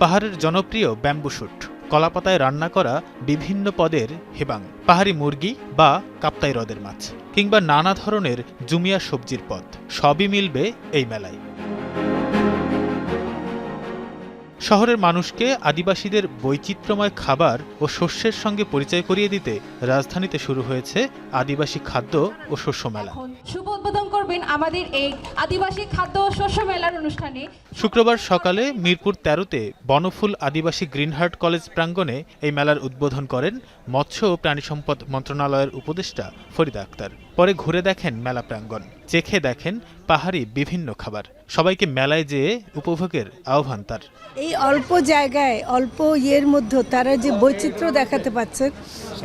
পাহাড়ের জনপ্রিয় bamboo shoot, কলাপাতায় রান্না করা বিভিন্ন পদের হেবাং, পাহাড়ি মুরগি বা কাপ্তাই হ্রদের মাছ, কিংবা নানা ধরনের জুমিয়া সবজির পদ, সবই মিলবে এই মেলায়। শহরের মানুষকে আদিবাসীদের বৈচিত্র্যময় খাবার ও শস্যের সঙ্গে পরিচয় করিয়ে দিতে রাজধানীতে শুরু হয়েছে আদিবাসী খাদ্য ও শস্য মেলা। শুভ উদ্বোধন করবেন আমাদের এই আদিবাসী খাদ্য ও শস্য মেলার অনুষ্ঠানে। শুক্রবার সকালে মিরপুর তেরোতে বনফুল আদিবাসী গ্রিনহার্ট কলেজ প্রাঙ্গণে এই মেলার উদ্বোধন করেন মৎস্য ও প্রাণী সম্পদ মন্ত্রণালয়ের উপদেষ্টা ফরিদা আক্তার। পরে ঘুরে দেখেন মেলা প্রাঙ্গণ চেখে দেখেন পাহাড়ি বিভিন্ন খাবার। সবাইকে মেলায় যেয়ে উপভোগের আহ্বান তার। এই অল্প জায়গায়, অল্প ইয়ের মধ্যে তারা যে বৈচিত্র্য দেখাতে পাচ্ছেন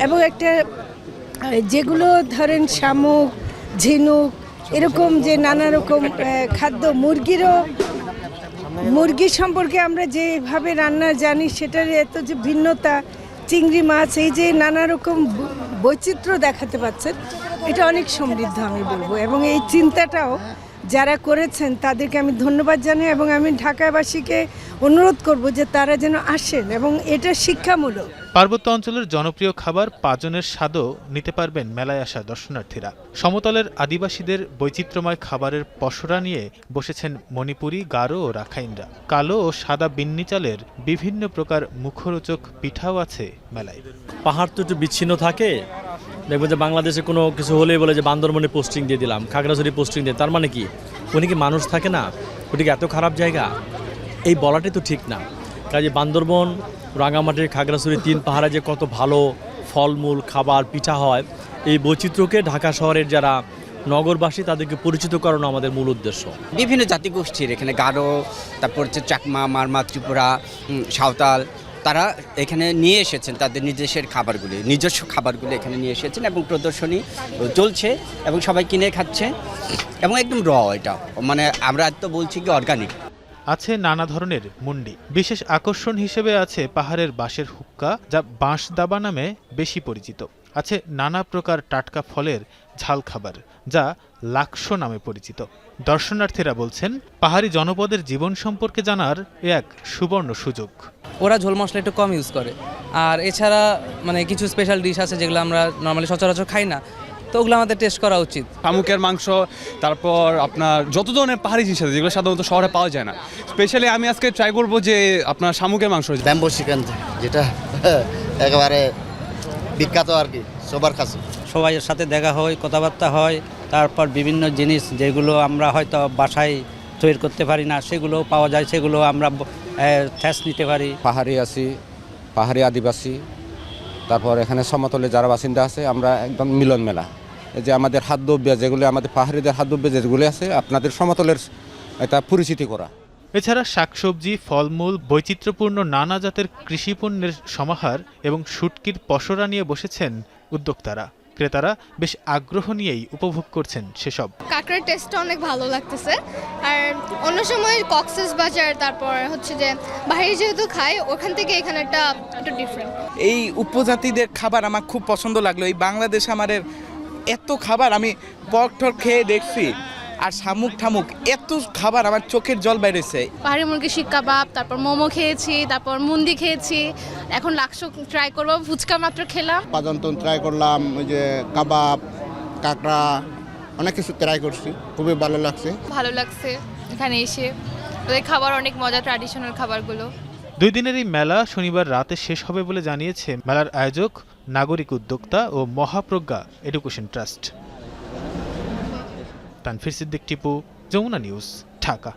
এবং একটা, যেগুলো ধরেন শামুক, ঝিনুক, এরকম যে নানা রকম খাদ্য, মুরগিরও, মুরগি সম্পর্কে আমরা যেভাবে রান্না জানি সেটার এত যে ভিন্নতা, চিংড়ি মাছ, এই যে নানা রকম বৈচিত্র্য দেখাতে পাচ্ছেন এটা অনেক সমৃদ্ধ আমি বলব এবং এই চিন্তাটাও যারা করেছেন তাদেরকে আমি ধন্যবাদ জানাই এবং আমি ঢাকাবাসীকে অনুরোধ করব যে তারা যেন আসেন এবং এটা শিক্ষামূলক। পার্বত্য অঞ্চলের জনপ্রিয় খাবার পাজনের স্বাদও নিতে পারবেন মেলায় আসা দর্শনার্থীরা। সমতলের আদিবাসীদের বৈচিত্র্যময় খাবারের পসরা নিয়ে বসেছেন মণিপুরি গারো ও রাখাইনরা। কালো ও সাদা বিন্নি চালের বিভিন্ন প্রকার মুখরোচক পিঠাও আছে মেলায়। পাহাড় তো একটু বিচ্ছিন্ন থাকে দেখবেন যে বাংলাদেশে কোনো কিছু হলেই বলে যে বান্দরবনে পোস্টিং দিয়ে দিলাম, খাগড়াছড়ি পোস্টিং দিয়ে, তার মানে কি? উনি কি মানুষ থাকে না? ওটি এত খারাপ জায়গা? এই বলাটাই তো ঠিক না। কাজে বান্দরবন, রাঙামাটির খাগড়াছড়ি তিন পাহাড়ে যে কত ভালো ফলমূল, খাবার, পিঠা হয়, এই বৈচিত্র্যকে ঢাকা শহরের যারা নগরবাসী তাদেরকে পরিচিত করানো আমাদের মূল উদ্দেশ্য। বিভিন্ন জাতিগোষ্ঠীর, এখানে গারো, তারপর হচ্ছে চাকমা, মারমা, ত্রিপুরা সাঁওতাল তারা এখানে নিয়ে এসেছেন তাদের নিজস্বের খাবারগুলি, নিজস্ব খাবারগুলি এখানে নিয়ে এসেছেন এবং প্রদর্শনী চলছে এবং সবাই কিনে খাচ্ছে এবং একদম র এটা। মানে আমরা তো বলছি কি অর্গানিক আছে নানা ধরনের মুন্ডি। বিশেষ আকর্ষণ হিসেবে আছে পাহাড়ের বাঁশের হুক্কা, যা বাঁশ দাবা নামে বেশি পরিচিত। আছে নানা প্রকার টাটকা ফলের ঝাল খাবার যা লাক্সো নামে পরিচিত। দর্শনার্থীরা বলছেন পাহাড়ি জনপদের জীবন সম্পর্কে জানার এ এক সুবর্ণ সুযোগ। ওরা ঝোল মশলা একটু কম ইউজ করে। আর এছাড়া মানে কিছু স্পেশাল ডিশ আছে যেগুলো আমরা নর্মালি সচরাচর খাই না তো ওগুলো আমাদের টেস্ট করা উচিত। শামুকের মাংস তারপর আপনার যত ধরনের পাহাড়ি জিনিস আছে যেগুলো সাধারণত শহরে পাওয়া যায় না। স্পেশালি আমি আজকে ট্রাই করব যে আপনার শামুকের মাংস। ব্যাম্বো চিকেন যেটা একেবারে বিখ্যাত আর কি সবার কাছে। সবাইয়ের সাথে দেখা হয় কথাবার্তা হয় তারপর বিভিন্ন জিনিস যেগুলো আমরা হয়তো বাসায় তৈরি করতে পারি না সেগুলো পাওয়া যায় সেগুলো আমরা ঠেস নিতে পারি। পাহাড়ি আছি পাহাড়ি আদিবাসী তারপর এখানে সমতলে যারা বাসিন্দা আছে আমরা একদম মিলন মেলা। এই যে আমাদের হাত খাদ্যব্য যেগুলো আমাদের পাহাড়িদের হাত খাদ্যব্য যেগুলি আছে আপনাদের সমতলের এটা পরিচিতি করা। এছাড়া শাকসবজি ফলমূল বৈচিত্র্যপূর্ণ নানা জাতের কৃষিপণ্যের সমাহার এবং শুটকির পসরা নিয়ে বসেছেন উদ্যোক্তারা। ক্রেতারা বেশ আগ্রহ নিয়েই উপভোগ করছেন সেসব। কাঁকড়ার টেস্টটা অনেক ভালো লাগতেছে। আর অন্য সময় কক্সেস বাজার তারপর হচ্ছে যে বাইরে যেহেতু খাই ওখান থেকে এখানে একটা একটু ডিফারেন্ট এই উপজাতিদের খাবার আমার খুব পছন্দ লাগল। এই বাংলাদেশ আমাদের এত খাবার আমি পক টক খেয়ে দেখছি। আর শামুক ঠামুক এত খাবার আমার চোখের জল বেড়েছে পাহাড়ি মুরগি শিক কাবাব তারপর মোমো খেয়েছি তারপর মুন্দি খেয়েছি। এখন লাক্সো ট্রাই করব ফুচকা মাত্র খেলাম। পাজন্তন ট্রাই করলাম ওই যে কাবাব কাঁকড়া অনেক কিছু ট্রাই করছি খুবই ভালো লাগছে। ভালো লাগছে এখানে এসে। ওদের খাবার অনেক মজা ট্র্যাডিশনাল খাবারগুলো। দুই দিনের এই মেলা শনিবার রাতে শেষ হবে বলে জানিয়েছে মেলার আয়োজক নাগরিক উদ্যোক্তা ও Mahapragya education trust. Tanfir Siddique Tipu Jamuna news Dhaka.